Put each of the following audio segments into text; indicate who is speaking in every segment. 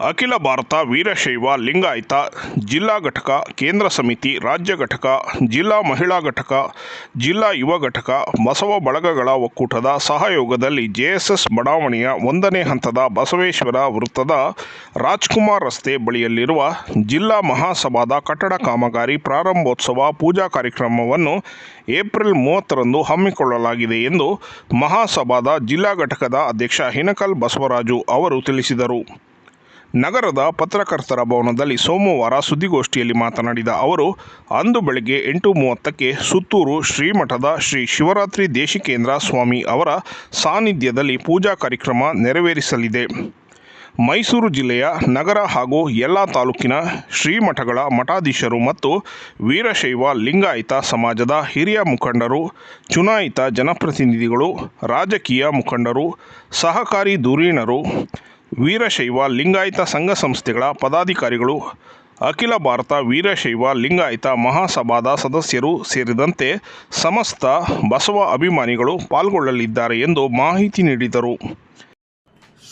Speaker 1: ಅಖಿಲ ಭಾರತ ವೀರಶೈವ ಲಿಂಗಾಯತ ಜಿಲ್ಲಾ ಘಟಕ, ಕೇಂದ್ರ ಸಮಿತಿ, ರಾಜ್ಯ ಘಟಕ, ಜಿಲ್ಲಾ ಮಹಿಳಾ ಘಟಕ, ಜಿಲ್ಲಾ ಯುವ ಘಟಕ, ಬಸವ ಬಳಗಗಳ ಒಕ್ಕೂಟದ ಸಹಯೋಗದಲ್ಲಿ ಜೆಎಸ್ಎಸ್ ಬಡಾವಣೆಯ ಒಂದನೇ ಹಂತದ ಬಸವೇಶ್ವರ ವೃತ್ತದ ರಾಜ್ಕುಮಾರ್ ರಸ್ತೆ ಬಳಿಯಲ್ಲಿರುವ ಜಿಲ್ಲಾ ಮಹಾಸಭಾದ ಕಟ್ಟಡ ಕಾಮಗಾರಿ ಪ್ರಾರಂಭೋತ್ಸವ ಪೂಜಾ ಕಾರ್ಯಕ್ರಮವನ್ನು ಏಪ್ರಿಲ್ ಮೂವತ್ತರಂದು ಹಮ್ಮಿಕೊಳ್ಳಲಾಗಿದೆ ಎಂದು ಮಹಾಸಭಾದ ಜಿಲ್ಲಾ ಘಟಕದ ಅಧ್ಯಕ್ಷ ಹಿನಕಲ್ ಬಸವರಾಜು ಅವರು ತಿಳಿಸಿದರು. ನಗರದ ಪತ್ರಕರ್ತರ ಭವನದಲ್ಲಿ ಸೋಮವಾರ ಸುದ್ದಿಗೋಷ್ಠಿಯಲ್ಲಿ ಮಾತನಾಡಿದ ಅವರು, ಅಂದು ಬೆಳಗ್ಗೆ ಎಂಟು ಮೂವತ್ತಕ್ಕೆ ಸುತ್ತೂರು ಶ್ರೀಮಠದ ಶ್ರೀ ಶಿವರಾತ್ರಿ ದೇಶಿಕೇಂದ್ರ ಸ್ವಾಮಿ ಅವರ ಸಾನ್ನಿಧ್ಯದಲ್ಲಿ ಪೂಜಾ ಕಾರ್ಯಕ್ರಮ ನೆರವೇರಿಸಲಿದೆ. ಮೈಸೂರು ಜಿಲ್ಲೆಯ ನಗರ ಹಾಗೂ ಎಲ್ಲ ತಾಲೂಕಿನ ಶ್ರೀಮಠಗಳ ಮಠಾಧೀಶರು ಮತ್ತು ವೀರಶೈವ ಲಿಂಗಾಯತ ಸಮಾಜದ ಹಿರಿಯ ಮುಖಂಡರು, ಚುನಾಯಿತ ಜನಪ್ರತಿನಿಧಿಗಳು, ರಾಜಕೀಯ ಮುಖಂಡರು, ಸಹಕಾರಿ ಧುರೀಣರು ವೀರಶೈವ ಲಿಂಗಾಯತ ಸಂಘ ಸಂಸ್ಥೆಗಳ ಪದಾಧಿಕಾರಿಗಳು ಅಖಿಲ ಭಾರತ ವೀರಶೈವ ಲಿಂಗಾಯತ ಮಹಾಸಭಾದ ಸದಸ್ಯರು ಸೇರಿದಂತೆ ಸಮಸ್ತ ಬಸವ ಅಭಿಮಾನಿಗಳು ಪಾಲ್ಗೊಳ್ಳಲಿದ್ದಾರೆ ಎಂದು ಮಾಹಿತಿ ನೀಡಿದರು.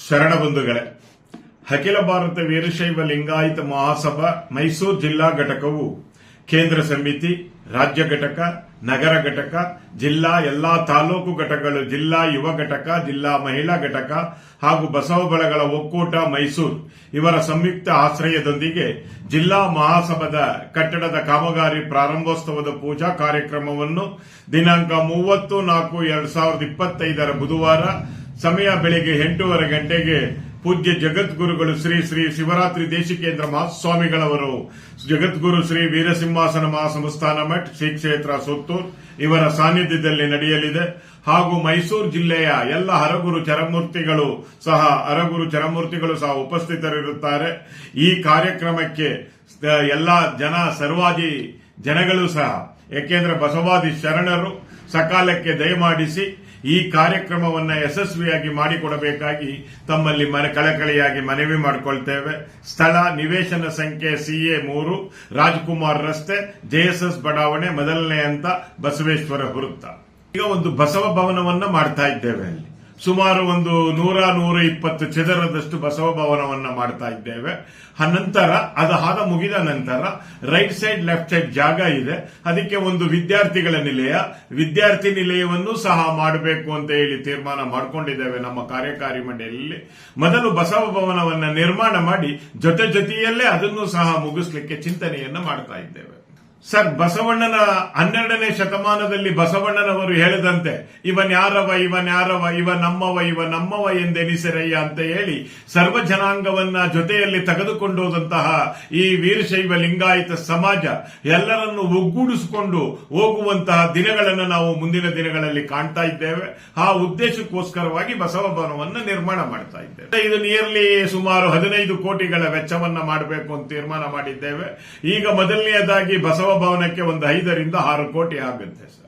Speaker 2: ಶರಣಬಂಧುಗಳೇ ಅಖಿಲ ಭಾರತ ವೀರಶೈವ ಲಿಂಗಾಯತ ಮಹಾಸಭಾ ಮೈಸೂರು ಜಿಲ್ಲಾ ಘಟಕವು ಕೇಂದ್ರ ಸಮಿತಿ, ರಾಜ್ಯ ಘಟಕ ನಗರ ಘಟಕ, ಜಿಲ್ಲಾ ಎಲ್ಲಾ ತಾಲೂಕು ಘಟಕಗಳು, ಜಿಲ್ಲಾ ಯುವ ಘಟಕ, ಜಿಲ್ಲಾ ಮಹಿಳಾ ಘಟಕ ಹಾಗೂ ಬಸವ ಬಳಗಳ ಒಕ್ಕೂಟ ಮೈಸೂರು. ಇವರ ಸಂಯುಕ್ತ ಆಶ್ರಯದೊಂದಿಗೆ ಜಿಲ್ಲಾ ಮಹಾಸಭಾದ ಕಟ್ಟಡದ ಕಾಮಗಾರಿ ಪ್ರಾರಂಭೋತ್ಸವದ ಪೂಜಾ ಕಾರ್ಯಕ್ರಮವನ್ನು ದಿನಾಂಕ ಮೂವತ್ತು ನಾಲ್ಕು ಎರಡ್ ಸಾವಿರದ ಇಪ್ಪತ್ತೈದರ ಬುಧವಾರ, ಸಮಯ ಬೆಳಿಗ್ಗೆ ಎಂಟೂವರೆ ಗಂಟೆಗೆ ಪೂಜ್ಯ ಜಗದ್ಗುರುಗಳು ಶ್ರೀ ಶ್ರೀ ಶಿವರಾತ್ರಿ ದೇಶಿಕೇಂದ್ರ ಮಹಾಸ್ವಾಮಿಗಳವರು. ಜಗದ್ಗುರು ಶ್ರೀ ವೀರಸಿಂಹಾಸನ ಮಹಾಸಂಸ್ಥಾನ ಮಠ್, ಶ್ರೀ ಕ್ಷೇತ್ರ ಸುತ್ತೂರ್ ಇವರ ಸಾನ್ನಿಧ್ಯದಲ್ಲಿ ನಡೆಯಲಿದೆ. ಹಾಗೂ ಮೈಸೂರು ಜಿಲ್ಲೆಯ ಎಲ್ಲ ಹರಗುರು ಚರಮೂರ್ತಿಗಳು ಸಹ, ಹರಗುರು ಚರಮೂರ್ತಿಗಳು ಸಹ ಉಪಸ್ಥಿತರಿರುತ್ತಾರೆ. ಈ ಕಾರ್ಯಕ್ರಮಕ್ಕೆ ಎಲ್ಲ ಜನ ಸರ್ವಾದಿ ಜನಗಳು ಸಹ, ಏಕೆಂದ್ರೆ ಬಸವಾದಿ ಶರಣರು ಸಕಾಲಕ್ಕೆ ದಯಮಾಡಿಸಿ ಈ ಕಾರ್ಯಕ್ರಮವನ್ನ ಯಶಸ್ವಿಯಾಗಿ ಮಾಡಿಕೊಡಬೇಕಾಗಿ ತಮ್ಮಲ್ಲಿ ಮನೆ ಕಳಕಳಿಯಾಗಿ ಮನವಿ ಮಾಡಿಕೊಳ್ತೇವೆ. ಸ್ಥಳ ನಿವೇಶನ ಸಂಖ್ಯೆ ಸಿಎ ಮೂರು, ರಾಜ್ಕುಮಾರ್ ರಸ್ತೆ, ಜೆಎಸ್ಎಸ್ ಬಡಾವಣೆ ಮೊದಲನೇ ಅಂತ ಬಸವೇಶ್ವರ ವೃತ್ತ. ಈಗ ಒಂದು ಬಸವ ಭವನವನ್ನ ಮಾಡ್ತಾ ಇದ್ದೇವೆ ಅಲ್ಲಿ. ಸುಮಾರು ಒಂದು ನೂರ ನೂರ ಇಪ್ಪತ್ತು ಚದರದಷ್ಟು ಬಸವ ಭವನವನ್ನು ಮಾಡ್ತಾ ಇದ್ದೇವೆ. ನಂತರ, ಅದು ಹಾದ ಮುಗಿದ ನಂತರ ರೈಟ್ ಸೈಡ್ ಲೆಫ್ಟ್ ಸೈಡ್ ಜಾಗ ಇದೆ. ಅದಕ್ಕೆ ಒಂದು ವಿದ್ಯಾರ್ಥಿಗಳ ನಿಲಯ. ವಿದ್ಯಾರ್ಥಿ ನಿಲಯವನ್ನು ಸಹ ಮಾಡಬೇಕು ಅಂತ ಹೇಳಿ ತೀರ್ಮಾನ ಮಾಡಿಕೊಂಡಿದ್ದೇವೆ ನಮ್ಮ ಕಾರ್ಯಕಾರಿ ಮಂಡಳಿಯಲ್ಲಿ. ಮೊದಲು ಬಸವ ಭವನವನ್ನು ನಿರ್ಮಾಣ ಮಾಡಿ ಜೊತೆ ಜೊತೆಯಲ್ಲೇ ಅದನ್ನು ಸಹ ಮುಗಿಸ್ಲಿಕ್ಕೆ ಚಿಂತನೆಯನ್ನು ಮಾಡ್ತಾ ಇದ್ದೇವೆ. ಸರ್, ಬಸವಣ್ಣನ ಹನ್ನೆರಡನೇ ಶತಮಾನದಲ್ಲಿ ಬಸವಣ್ಣನವರು ಹೇಳಿದಂತೆ ಇವನ್ ಯಾರವ ಇವನ್ ಯಾರವ ಇವ ನಮ್ಮವ ಇವ ನಮ್ಮವ ಎಂದೆನಿಸರಯ್ಯ ಅಂತ ಹೇಳಿ ಸರ್ವ ಜನಾಂಗವನ್ನ ಜೊತೆಯಲ್ಲಿ ತೆಗೆದುಕೊಂಡು ಹೋದಂತಹ ಈ ವೀರಶೈವ ಲಿಂಗಾಯತ ಸಮಾಜ ಎಲ್ಲರನ್ನು ಒಗ್ಗೂಡಿಸಿಕೊಂಡು ಹೋಗುವಂತಹ ದಿನಗಳನ್ನು ನಾವು ಮುಂದಿನ ದಿನಗಳಲ್ಲಿ ಕಾಣ್ತಾ ಇದ್ದೇವೆ. ಆ ಉದ್ದೇಶಕ್ಕೋಸ್ಕರವಾಗಿ ಬಸವ ಭವನವನ್ನು ನಿರ್ಮಾಣ ಮಾಡ್ತಾ ಇದ್ದೇವೆ. ಇದು ನಿಯರ್ಲಿ ಸುಮಾರು ಹದಿನೈದು ಕೋಟಿಗಳ ವೆಚ್ಚವನ್ನ ಮಾಡಬೇಕು ಅಂತ ತೀರ್ಮಾನ ಮಾಡಿದ್ದೇವೆ. ಈಗ ಮೊದಲನೆಯದಾಗಿ ಬಸವ ಭವನಕ್ಕೆ ಒಂದು ಐದರಿಂದ ಆರು ಕೋಟಿ ಆಗುತ್ತೆ, ಸರ್.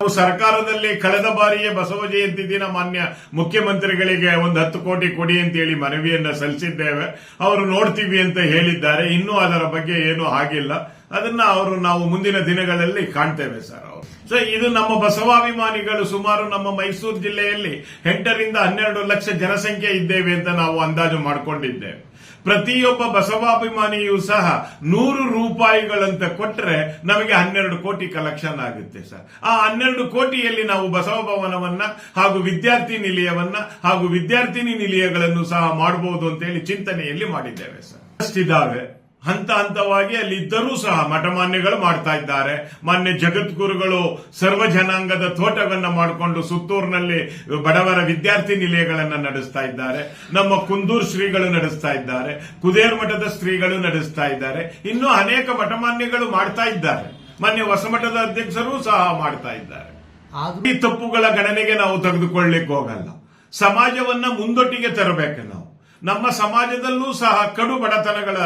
Speaker 2: ನಾವು ಸರ್ಕಾರದಲ್ಲಿ ಕಳೆದ ಬಾರಿಯೇ ಬಸವ ಜಯಂತಿ ದಿನ ಮಾನ್ಯ ಮುಖ್ಯಮಂತ್ರಿಗಳಿಗೆ ಒಂದು ಹತ್ತು ಕೋಟಿ ಕೊಡಿ ಅಂತ ಹೇಳಿ ಮನವಿಯನ್ನ ಸಲ್ಲಿಸಿದ್ದೇವೆ. ಅವರು ನೋಡ್ತೀವಿ ಅಂತ ಹೇಳಿದ್ದಾರೆ. ಇನ್ನೂ ಅದರ ಬಗ್ಗೆ ಏನೂ ಆಗಿಲ್ಲ. ಅದನ್ನ ಅವರು ನಾವು ಮುಂದಿನ ದಿನಗಳಲ್ಲಿ ಕಾಣ್ತೇವೆ, ಸರ್, ಅವರು. ಸೊ ಇದು ನಮ್ಮ ಬಸವಾಭಿಮಾನಿಗಳು ಸುಮಾರು ನಮ್ಮ ಮೈಸೂರು ಜಿಲ್ಲೆಯಲ್ಲಿ ಎಂಟರಿಂದ ಹನ್ನೆರಡು ಲಕ್ಷ ಜನಸಂಖ್ಯೆ ಇದ್ದೇವೆ ಅಂತ ನಾವು ಅಂದಾಜು ಮಾಡಿಕೊಂಡಿದ್ದೇವೆ. ಪ್ರತಿಯೊಬ್ಬ ಬಸವಾಭಿಮಾನಿಯೂ ಸಹ ನೂರು ರೂಪಾಯಿಗಳಂತ ಕೊಟ್ಟರೆ ನಮಗೆ ಹನ್ನೆರಡು ಕೋಟಿ ಕಲೆಕ್ಷನ್ ಆಗುತ್ತೆ ಸರ್. ಆ ಹನ್ನೆರಡು ಕೋಟಿಯಲ್ಲಿ ನಾವು ಬಸವ ಭವನವನ್ನ ಹಾಗೂ ವಿದ್ಯಾರ್ಥಿ ನಿಲಯವನ್ನ ಹಾಗೂ ವಿದ್ಯಾರ್ಥಿನಿ ನಿಲಯಗಳನ್ನು ಸಹ ಮಾಡಬಹುದು ಅಂತ ಹೇಳಿ ಚಿಂತನೆಯಲ್ಲಿ ಮಾಡಿದ್ದೇವೆ ಸರ್. ಅಷ್ಟಿದ್ದಾವೆ ಹಂತ ಹಂತವಾಗಿ ಅಲ್ಲಿ ಇದ್ದರೂ ಸಹ ಮಠಮಾನ್ಯಗಳು ಮಾಡ್ತಾ ಇದ್ದಾರೆ. ಮಾನ್ಯ ಜಗದ್ಗುರುಗಳು ಸರ್ವ ಜನಾಂಗದ ತೋಟವನ್ನು ಮಾಡಿಕೊಂಡು ಸುತ್ತೂರಿನಲ್ಲಿ ಬಡವರ ವಿದ್ಯಾರ್ಥಿ ನಿಲಯಗಳನ್ನ ನಡೆಸ್ತಾ ಇದ್ದಾರೆ. ನಮ್ಮ ಕುಂದೂರು ಶ್ರೀಗಳು ನಡೆಸ್ತಾ ಇದ್ದಾರೆ. ಕುದೇರ್ ಮಠದ ಶ್ರೀಗಳು ನಡೆಸ್ತಾ ಇದ್ದಾರೆ. ಇನ್ನೂ ಅನೇಕ ಮಠಮಾನ್ಯಗಳು ಮಾಡ್ತಾ ಇದ್ದಾರೆ. ಮಾನ್ಯ ಹೊಸಮಠದ ಅಧ್ಯಕ್ಷರು ಸಹ ಮಾಡ್ತಾ ಇದ್ದಾರೆ. ಈ ತಪ್ಪುಗಳ ಗಣನೆಗೆ ನಾವು ತೆಗೆದುಕೊಳ್ಳಿಕ್ಕೆ ಹೋಗಲ್ಲ. ಸಮಾಜವನ್ನ ಮುಂದೊಟ್ಟಿಗೆ ತರಬೇಕು ನಾವು. ನಮ್ಮ ಸಮಾಜದಲ್ಲೂ ಸಹ ಕಡು ಬಡತನಗಳ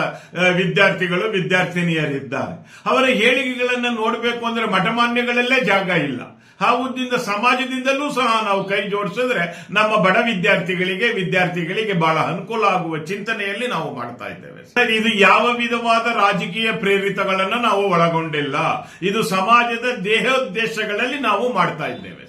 Speaker 2: ವಿದ್ಯಾರ್ಥಿಗಳು, ವಿದ್ಯಾರ್ಥಿನಿಯರಿದ್ದಾರೆ. ಅವರ ಹೇಳಿಕೆಗಳನ್ನು ನೋಡಬೇಕು ಅಂದ್ರೆ ಮಠಮಾನ್ಯಗಳಲ್ಲೇ ಜಾಗ ಇಲ್ಲ. ಉದ್ದಿಂದ ಸಮಾಜದಿಂದಲೂ ಸಹ ನಾವು ಕೈ ಜೋಡಿಸಿದ್ರೆ ನಮ್ಮ ಬಡ ವಿದ್ಯಾರ್ಥಿಗಳಿಗೆ ವಿದ್ಯಾರ್ಥಿಗಳಿಗೆ ಬಹಳ ಅನುಕೂಲ ಆಗುವ ಚಿಂತನೆಯಲ್ಲಿ ನಾವು ಮಾಡ್ತಾ ಇದ್ದೇವೆ. ಸರ್, ಇದು ಯಾವ ವಿಧವಾದ ರಾಜಕೀಯ ಪ್ರೇರಿತಗಳನ್ನು ನಾವು ಒಳಗೊಂಡಿಲ್ಲ. ಇದು ಸಮಾಜದ ದೇಹೋದ್ದೇಶಗಳಲ್ಲಿ ನಾವು ಮಾಡ್ತಾ ಇದ್ದೇವೆ.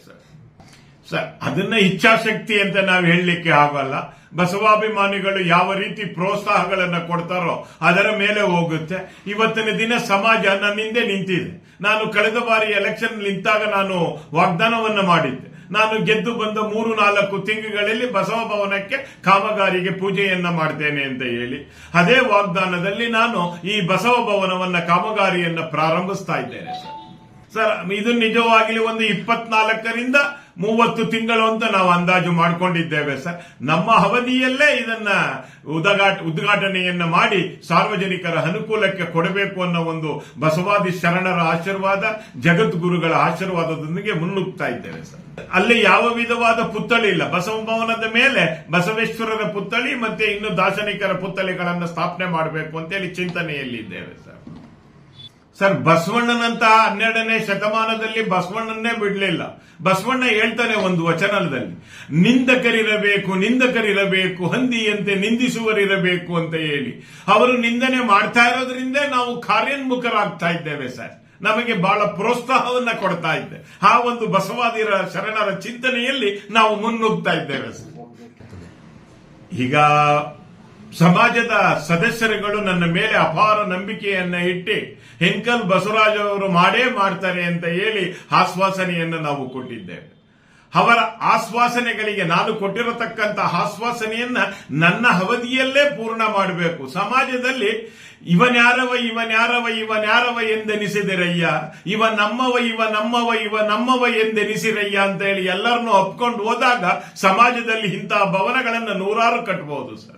Speaker 2: ಸರ್, ಅದನ್ನ ಇಚ್ಛಾಶಕ್ತಿ ಅಂತ ನಾವು ಹೇಳಲಿಕ್ಕೆ ಆಗಲ್ಲ. ಬಸವಾಭಿಮಾನಿಗಳು ಯಾವ ರೀತಿ ಪ್ರೋತ್ಸಾಹಗಳನ್ನು ಕೊಡ್ತಾರೋ ಅದರ ಮೇಲೆ ಹೋಗುತ್ತೆ. ಇವತ್ತಿನ ದಿನ ಸಮಾಜ ನನ್ನ ಹಿಂದೆ ನಿಂತಿದೆ. ನಾನು ಕಳೆದ ಬಾರಿ ಎಲೆಕ್ಷನ್ ನಿಂತಾಗ ನಾನು ವಾಗ್ದಾನವನ್ನು ಮಾಡಿದ್ದೆ. ನಾನು ಗೆದ್ದು ಬಂದ ಮೂರು ನಾಲ್ಕು ತಿಂಗಳಲ್ಲಿ ಬಸವ ಭವನಕ್ಕೆ ಕಾಮಗಾರಿಗೆ ಪೂಜೆಯನ್ನ ಮಾಡ್ತೇನೆ ಅಂತ ಹೇಳಿ. ಅದೇ ವಾಗ್ದಾನದಲ್ಲಿ ನಾನು ಈ ಬಸವ ಭವನವನ್ನ ಕಾಮಗಾರಿಯನ್ನ ಪ್ರಾರಂಭಿಸ್ತಾ ಇದ್ದೇನೆ ಸರ್. ಸರ್, ಇದು ನಿಜವಾಗಲಿ ಒಂದು ಇಪ್ಪತ್ನಾಲ್ಕರಿಂದ ಮೂವತ್ತು ತಿಂಗಳು ಅಂತ ನಾವು ಅಂದಾಜು ಮಾಡಿಕೊಂಡಿದ್ದೇವೆ, ಸರ್. ನಮ್ಮ ಅವಧಿಯಲ್ಲೇ ಇದನ್ನ ಉದಘಾಟ, ಉದ್ಘಾಟನೆಯನ್ನ ಮಾಡಿ ಸಾರ್ವಜನಿಕರ ಅನುಕೂಲಕ್ಕೆ ಕೊಡಬೇಕು ಅನ್ನೋ ಒಂದು ಬಸವಾದಿ ಶರಣರ ಆಶೀರ್ವಾದ, ಜಗದ್ಗುರುಗಳ ಆಶೀರ್ವಾದದೊಂದಿಗೆ ಮುನ್ನುಗ್ತಾ ಇದ್ದೇವೆ, ಸರ್. ಅಲ್ಲಿ ಯಾವ ವಿಧವಾದ ಪುತ್ಥಳಿ ಇಲ್ಲ. ಬಸವ ಭವನದ ಮೇಲೆ ಬಸವೇಶ್ವರರ ಪುತ್ಥಳಿ ಮತ್ತೆ ಇನ್ನು ದಾರ್ಶನಿಕರ ಪುತ್ಥಳಿಗಳನ್ನು ಸ್ಥಾಪನೆ ಮಾಡಬೇಕು ಅಂತೇಳಿ ಚಿಂತನೆಯಲ್ಲಿದ್ದೇವೆ, ಸರ್. ಸರ್ ಬಸವಣ್ಣನಂತ ಹನ್ನೆರಡನೇ ಶತಮಾನದಲ್ಲಿ ಬಸವಣ್ಣನ್ನೇ ಬಿಡಲಿಲ್ಲ. ಬಸವಣ್ಣ ಹೇಳ್ತಾನೆ ಒಂದು ವಚನದಲ್ಲಿ, ನಿಂದಕರಿರಬೇಕು ನಿಂದಕರಿರಬೇಕು, ಹಂದಿಯಂತೆ ನಿಂದಿಸುವರಿರಬೇಕು ಅಂತ ಹೇಳಿ. ಅವರು ನಿಂದನೆ ಮಾಡ್ತಾ ಇರೋದ್ರಿಂದ ನಾವು ಕಾರ್ಯೋನ್ಮುಖರಾಗ್ತಾ ಇದ್ದೇವೆ ಸರ್. ನಮಗೆ ಬಹಳ ಪ್ರೋತ್ಸಾಹವನ್ನ ಕೊಡ್ತಾ ಇದ್ದೆ. ಆ ಒಂದು ಬಸವಾದಿರ ಶರಣರ ಚಿಂತನೆಯಲ್ಲಿ ನಾವು ಮುನ್ನುಗ್ತಾ ಇದ್ದೇವೆ ಸರ್. ಈಗ ಸಮಾಜದ ಸದಸ್ಯರುಗಳು ನನ್ನ ಮೇಲೆ ಅಪಾರ ನಂಬಿಕೆಯನ್ನ ಇಟ್ಟು ಹೆಂಕಲ್ ಬಸವರಾಜ್ ಅವರು ಮಾಡೇ ಮಾಡ್ತಾರೆ ಅಂತ ಹೇಳಿ ಆಶ್ವಾಸನೆಯನ್ನು ನಾವು ಕೊಟ್ಟಿದ್ದೇವೆ. ಅವರ ಆಶ್ವಾಸನೆಗಳಿಗೆ ನಾನು ಕೊಟ್ಟಿರತಕ್ಕಂತ ಆಶ್ವಾಸನೆಯನ್ನ ನನ್ನ ಅವಧಿಯಲ್ಲೇ ಪೂರ್ಣ ಮಾಡಬೇಕು. ಸಮಾಜದಲ್ಲಿ ಇವನ್ಯಾರವ ಇವನ್ಯಾರವ ಇವನ್ಯಾರವ ಎಂದೆನಿಸಿದಿರಯ್ಯ, ಇವ ನಮ್ಮವ ಇವ ನಮ್ಮವ ಇವ ನಮ್ಮವ ಎಂದೆನಿಸಿರಯ್ಯ ಅಂತ ಹೇಳಿ ಎಲ್ಲರನ್ನೂ ಒಪ್ಕೊಂಡು ಹೋದಾಗ ಸಮಾಜದಲ್ಲಿ ಇಂತಹ ಭವನಗಳನ್ನು ನೂರಾರು ಕಟ್ಟಬಹುದು ಸರ್.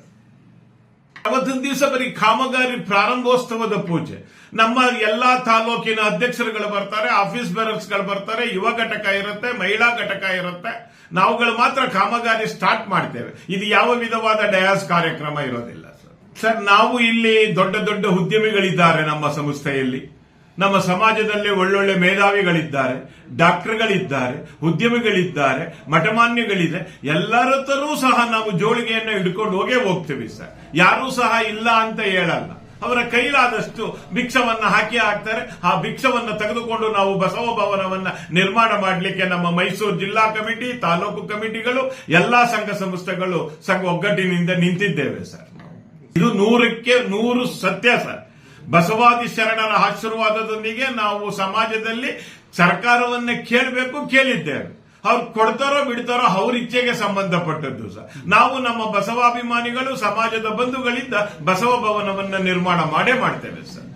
Speaker 2: ಅವತ್ತಿನ ದಿವಸ ಬರೀ ಕಾಮಗಾರಿ ಪ್ರಾರಂಭೋತ್ಸವದ ಪೂಜೆ. ನಮ್ಮ ಎಲ್ಲಾ ತಾಲೂಕಿನ ಅಧ್ಯಕ್ಷರುಗಳು ಬರ್ತಾರೆ, ಆಫೀಸ್ ಬೇರರ್ಸ್ಗಳು ಬರ್ತಾರೆ, ಯುವ ಘಟಕ ಇರುತ್ತೆ, ಮಹಿಳಾ ಘಟಕ ಇರುತ್ತೆ. ನಾವುಗಳು ಮಾತ್ರ ಕಾಮಗಾರಿ ಸ್ಟಾರ್ಟ್ ಮಾಡ್ತೇವೆ. ಇದು ಯಾವ ವಿಧವಾದ ಡಯಾಸ್ ಕಾರ್ಯಕ್ರಮ ಇರೋದಿಲ್ಲ ಸರ್. ಸರ್, ನಾವು ಇಲ್ಲಿ ದೊಡ್ಡ ದೊಡ್ಡ ಉದ್ಯಮಿಗಳಿದ್ದಾರೆ ನಮ್ಮ ಸಂಸ್ಥೆಯಲ್ಲಿ. ನಮ್ಮ ಸಮಾಜದಲ್ಲಿ ಒಳ್ಳೊಳ್ಳೆ ಮೇಧಾವಿಗಳಿದ್ದಾರೆ, ಡಾಕ್ಟರ್ಗಳಿದ್ದಾರೆ, ಉದ್ಯಮಿಗಳಿದ್ದಾರೆ, ಮಠಮಾನ್ಯಗಳಿದೆ. ಎಲ್ಲರತ್ತರೂ ಸಹ ನಾವು ಜೋಳಿಗೆಯನ್ನು ಹಿಡ್ಕೊಂಡು ಹೋಗೇ ಹೋಗ್ತೀವಿ ಸರ್. ಯಾರೂ ಸಹ ಇಲ್ಲ ಅಂತ ಹೇಳಲ್ಲ. ಅವರ ಕೈಲಾದಷ್ಟು ಭಿಕ್ಷವನ್ನ ಹಾಕಿ ಹಾಕ್ತಾರೆ. ಆ ಭಿಕ್ಷವನ್ನ ತೆಗೆದುಕೊಂಡು ನಾವು ಬಸವ ಭವನವನ್ನ ನಿರ್ಮಾಣ ಮಾಡಲಿಕ್ಕೆ ನಮ್ಮ ಮೈಸೂರು ಜಿಲ್ಲಾ ಕಮಿಟಿ, ತಾಲೂಕು ಕಮಿಟಿಗಳು, ಎಲ್ಲಾ ಸಂಘ ಸಂಸ್ಥೆಗಳು ಸಂಘ ಒಗ್ಗಟ್ಟಿನಿಂದ ನಿಂತಿದ್ದೇವೆ ಸರ್. ಇದು ನೂರಕ್ಕೆ ನೂರು ಸತ್ಯ ಸರ್. ಬಸವಾದಿ ಶರಣರ ಆಶೀರ್ವಾದದೊಂದಿಗೆ ನಾವು ಸಮಾಜದಲ್ಲಿ ಸರ್ಕಾರವನ್ನ ಕೇಳಬೇಕು ಕೇಳಿದ್ದೇವೆ. ಅವ್ರು ಕೊಡ್ತಾರೋ ಬಿಡ್ತಾರೋ ಅವ್ರ ಇಚ್ಛೆಗೆ ಸಂಬಂಧಪಟ್ಟದ್ದು ಸರ್ ನಾವು ನಮ್ಮ ಬಸವಾಭಿಮಾನಿಗಳು, ಸಮಾಜದ ಬಂಧುಗಳಿಂದ ಬಸವ ಭವನವನ್ನು ನಿರ್ಮಾಣ ಮಾಡೇ ಮಾಡ್ತೇವೆ ಸರ್.